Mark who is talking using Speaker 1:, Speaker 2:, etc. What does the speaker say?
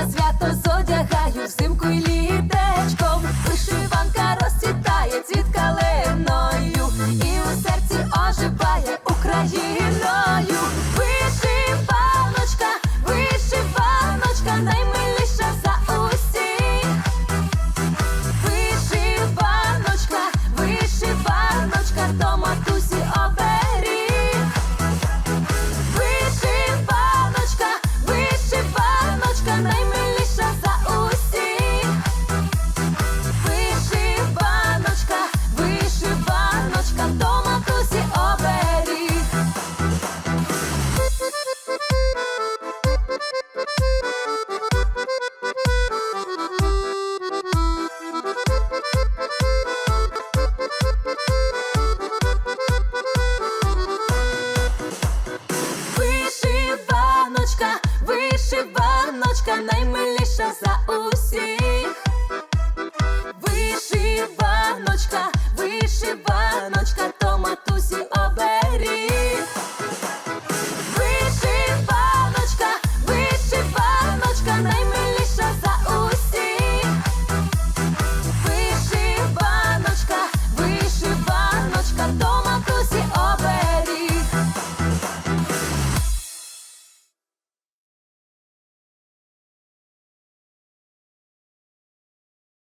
Speaker 1: на свято зодягаю взимку й літечком, вишиванка розцвітає цвіт каленою і у серці оживає Україною. Вишиваночка, вишиваночка, наймовірніша Дівчиночка наймиліша за усіх.